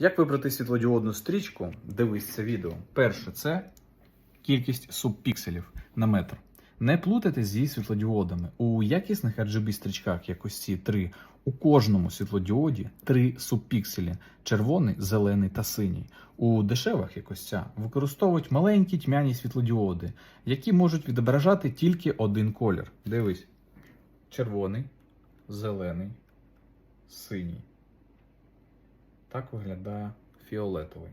Як вибрати світлодіодну стрічку? Дивись це відео. Перше це кількість субпікселів на метр. Не плутайте зі світлодіодами. У якісних RGB стрічках, як ось ці три, у кожному світлодіоді три субпікселі: червоний, зелений та синій. У дешевих, як ось ця, використовують маленькі тьмяні світлодіоди, які можуть відображати тільки один колір. Дивись: червоний, зелений, синій. Так виглядає фіолетовий.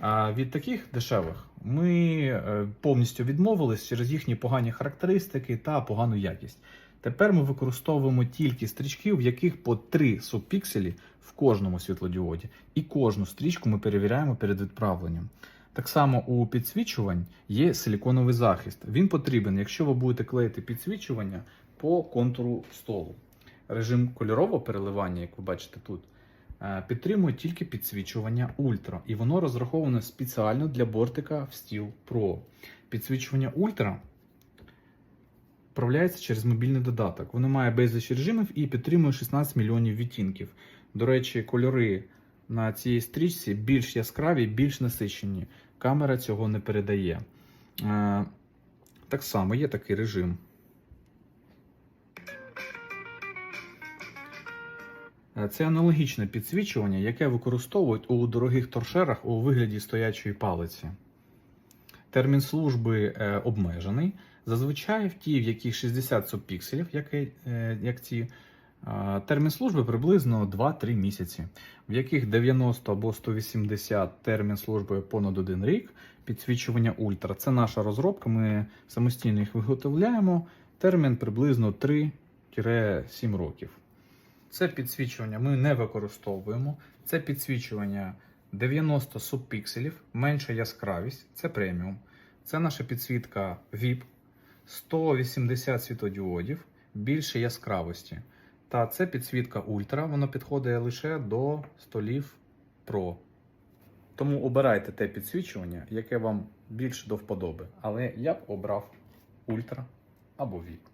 А від таких дешевих ми е, повністю відмовились через їхні погані характеристики та погану якість. Тепер ми використовуємо тільки стрічки, в яких по 3 субпікселі в кожному світлодіоді, і кожну стрічку ми перевіряємо перед відправленням. Так само у підсвічувань є силіконовий захист. Він потрібен, якщо ви будете клеїти підсвічування по контуру столу. Режим кольорового переливання, як ви бачите тут, підтримує тільки підсвічування Ультра, і воно розраховане спеціально для бортика в Steel Pro. Підсвічування Ультра управляється через мобільний додаток. Воно має безліч режимів і підтримує 16 мільйонів відтінків. До речі, кольори на цій стрічці більш яскраві, більш насичені. Камера цього не передає. Е, Так само є такий режим. Це аналогічне підсвічування, яке використовують у дорогих торшерах у вигляді стоячої палиці. Термін служби е, обмежений. Зазвичай в ті, в яких 60 субпікселів, як, е, ці, е, термін служби приблизно 2-3 місяці, в яких 90 або 180 термін служби понад один рік, підсвічування ультра. Це наша розробка, ми самостійно їх виготовляємо. Термін приблизно 3-7 років. Це підсвічування ми не використовуємо. Це підсвічування 90 субпікселів, менша яскравість, це преміум. Це наша підсвітка VIP, 180 світодіодів, більше яскравості. Та це підсвітка Ультра, воно підходить лише до столів Pro. Тому обирайте те підсвічування, яке вам більше до вподоби. Але я б обрав Ультра або VIP.